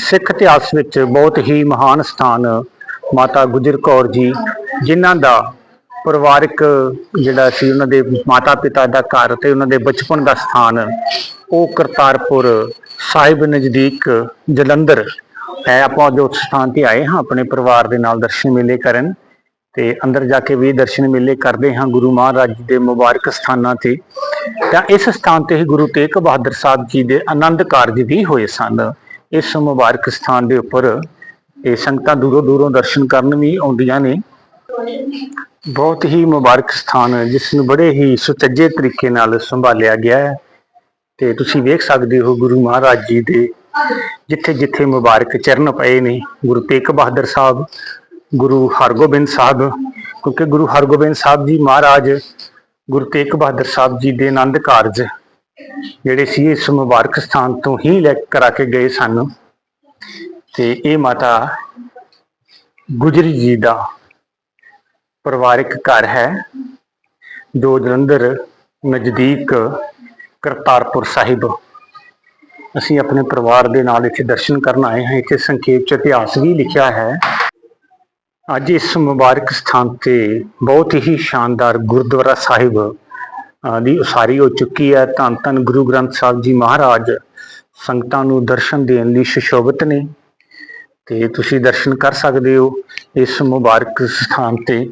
ਸਿੱਖ ਇਤਿਹਾਸ ਵਿੱਚ ਬਹੁਤ ਹੀ ਮਹਾਨ ਸਥਾਨ ਮਾਤਾ ਗੁਜਰ ਕੌਰ ਜੀ, ਜਿਨ੍ਹਾਂ ਦਾ ਪਰਿਵਾਰਕ ਜਿਹੜਾ ਸੀ, ਉਹਨਾਂ ਦੇ ਮਾਤਾ ਪਿਤਾ ਦਾ ਘਰ ਤੇ ਉਹਨਾਂ ਦੇ ਬਚਪਨ ਦਾ ਸਥਾਨ, ਉਹ ਕਰਤਾਰਪੁਰ ਸਾਹਿਬ ਨਜ਼ਦੀਕ ਜਲੰਧਰ ਹੈ। ਆਪਾਂ ਜੋ ਸਥਾਨ ਤੇ ਆਏ ਹਾਂ ਆਪਣੇ ਪਰਿਵਾਰ ਦੇ ਨਾਲ ਦਰਸ਼ਨ ਮੇਲੇ ਕਰਨ ਤੇ ਅੰਦਰ ਜਾ ਕੇ ਵੀ ਦਰਸ਼ਨ ਮੇਲੇ ਕਰਦੇ ਹਾਂ ਗੁਰੂ ਮਹਾਰਾਜ ਜੀ ਦੇ ਮੁਬਾਰਕ ਸਥਾਨਾਂ ਤੇ। ਤਾਂ ਇਸ ਸਥਾਨ ਤੇ ਹੀ ਗੁਰੂ ਤੇਗ ਬਹਾਦਰ ਸਾਹਿਬ ਜੀ ਦੇ ਆਨੰਦ ਕਾਰਜ ਵੀ ਹੋਏ ਸਨ। ਇਸ ਮੁਬਾਰਕ ਸਥਾਨ ਦੇ ਉੱਪਰ ਇਹ ਸੰਗਤਾਂ ਦੂਰੋਂ ਦੂਰੋਂ ਦਰਸ਼ਨ ਕਰਨ ਵੀ ਆਉਂਦੀਆਂ ਨੇ। ਬਹੁਤ ਹੀ ਮੁਬਾਰਕ ਸਥਾਨ, ਜਿਸ ਨੂੰ ਬੜੇ ਹੀ ਸੁਚੱਜੇ ਤਰੀਕੇ ਨਾਲ ਸੰਭਾਲਿਆ ਗਿਆ ਹੈ। ਤੇ ਤੁਸੀਂ ਵੇਖ ਸਕਦੇ ਹੋ ਗੁਰੂ ਮਹਾਰਾਜ ਜੀ ਦੇ ਜਿੱਥੇ ਜਿੱਥੇ ਮੁਬਾਰਕ ਚਰਨ ਪਏ ਨੇ। ਗੁਰੂ ਤੇਗ ਬਹਾਦਰ ਸਾਹਿਬ, ਗੁਰੂ ਹਰਗੋਬਿੰਦ ਸਾਹਿਬ, ਕਿਉਂਕਿ ਗੁਰੂ ਹਰਗੋਬਿੰਦ ਸਾਹਿਬ ਜੀ ਮਹਾਰਾਜ, ਗੁਰੂ ਤੇਗ ਬਹਾਦਰ ਸਾਹਿਬ ਜੀ ਦੇ ਆਨੰਦ ਕਾਰਜ ਜਿਹੜੇ ਸੀ ਇਸ ਮੁਬਾਰਕ ਸਥਾਨ ਤੋਂ ਹੀ ਲੈ ਕਰਾ ਕੇ ਗਏ ਸਨ। ਤੇ ਇਹ ਮਾਤਾ ਗੁਜਰੀ ਜੀ ਦਾ ਪਰਿਵਾਰਕ ਘਰ ਹੈ। ਜੋ ਜਲੰਧਰ ਨਜ਼ਦੀਕ ਕਰਤਾਰਪੁਰ ਸਾਹਿਬ। ਅਸੀਂ ਆਪਣੇ ਪਰਿਵਾਰ ਦੇ ਨਾਲ ਇੱਥੇ ਦਰਸ਼ਨ ਕਰਨ ਆਏ ਹਾਂ। ਇੱਥੇ ਸੰਖੇਪ ਚ ਇਤਿਹਾਸ ਵੀ ਲਿਖਿਆ ਹੈ। ਅੱਜ ਇਸ ਮੁਬਾਰਕ ਸਥਾਨ ਤੇ ਬਹੁਤ ਹੀ ਸ਼ਾਨਦਾਰ ਗੁਰਦੁਆਰਾ ਸਾਹਿਬ ਦੀ ਉਸਾਰੀ ਹੋ ਚੁੱਕੀ ਹੈ। ਧੰਨ ਧੰਨ ਗੁਰੂ ਗ੍ਰੰਥ ਸਾਹਿਬ ਜੀ ਮਹਾਰਾਜ, ਸੰਗਤਾਂ ਨੂੰ ਦਰਸ਼ਨ ਦੇਣ ਲਈ ਸੁਸ਼ੋਭਿਤ ਨੇ ਤੇ ਤੁਸੀਂ ਦਰਸ਼ਨ ਕਰ ਸਕਦੇ ਹੋ ਇਸ ਮੁਬਾਰਕ ਸਥਾਨ ਤੇ।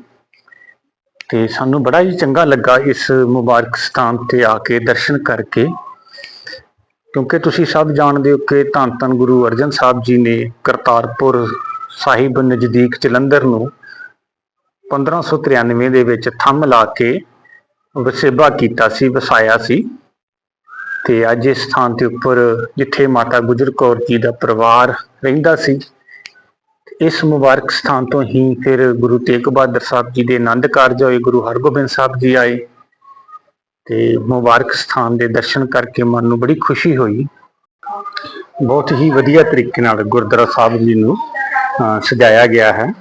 ਤੇ ਸਾਨੂੰ ਬੜਾ ਹੀ ਚੰਗਾ ਲੱਗਾ ਇਸ ਮੁਬਾਰਕ ਸਥਾਨ ਤੇ ਆ ਕੇ ਦਰਸ਼ਨ ਕਰਕੇ। ਕਿਉਂਕਿ ਤੁਸੀਂ ਸਭ ਜਾਣਦੇ ਹੋ ਕਿ ਧੰਨ ਧੰਨ ਗੁਰੂ ਅਰਜਨ ਸਾਹਿਬ ਜੀ ਨੇ ਕਰਤਾਰਪੁਰ ਸਾਹਿਬ ਨਜ਼ਦੀਕ ਜਲੰਧਰ ਨੂੰ 1593 ਦੇ ਵਿੱਚ ਥੰਮ ਲਾ ਕੇ ਵਸੇਬਾ ਕੀਤਾ ਸੀ, ਵਸਾਇਆ ਸੀ। ਤੇ ਅੱਜ ਇਸ ਸਥਾਨ ਦੇ ਉੱਪਰ ਜਿੱਥੇ ਮਾਤਾ ਗੁਜਰ ਕੌਰ ਜੀ ਦਾ ਪਰਿਵਾਰ ਰਹਿੰਦਾ ਸੀ, ਇਸ ਮੁਬਾਰਕ ਸਥਾਨ ਤੋਂ ਹੀ ਫਿਰ ਗੁਰੂ ਤੇਗ ਬਹਾਦਰ ਸਾਹਿਬ ਜੀ ਦੇ ਆਨੰਦ ਕਾਰਜ ਹੋਏ, ਗੁਰੂ ਹਰਗੋਬਿੰਦ ਸਾਹਿਬ ਜੀ ਆਏ। ਤੇ ਮੁਬਾਰਕ ਸਥਾਨ ਦੇ ਦਰਸ਼ਨ ਕਰਕੇ ਮਨ ਨੂੰ ਬੜੀ ਖੁਸ਼ੀ ਹੋਈ। ਬਹੁਤ ਹੀ ਵਧੀਆ ਤਰੀਕੇ ਨਾਲ ਗੁਰਦੁਆਰਾ ਸਾਹਿਬ ਜੀ ਨੂੰ ਸਜਾਇਆ ਗਿਆ ਹੈ।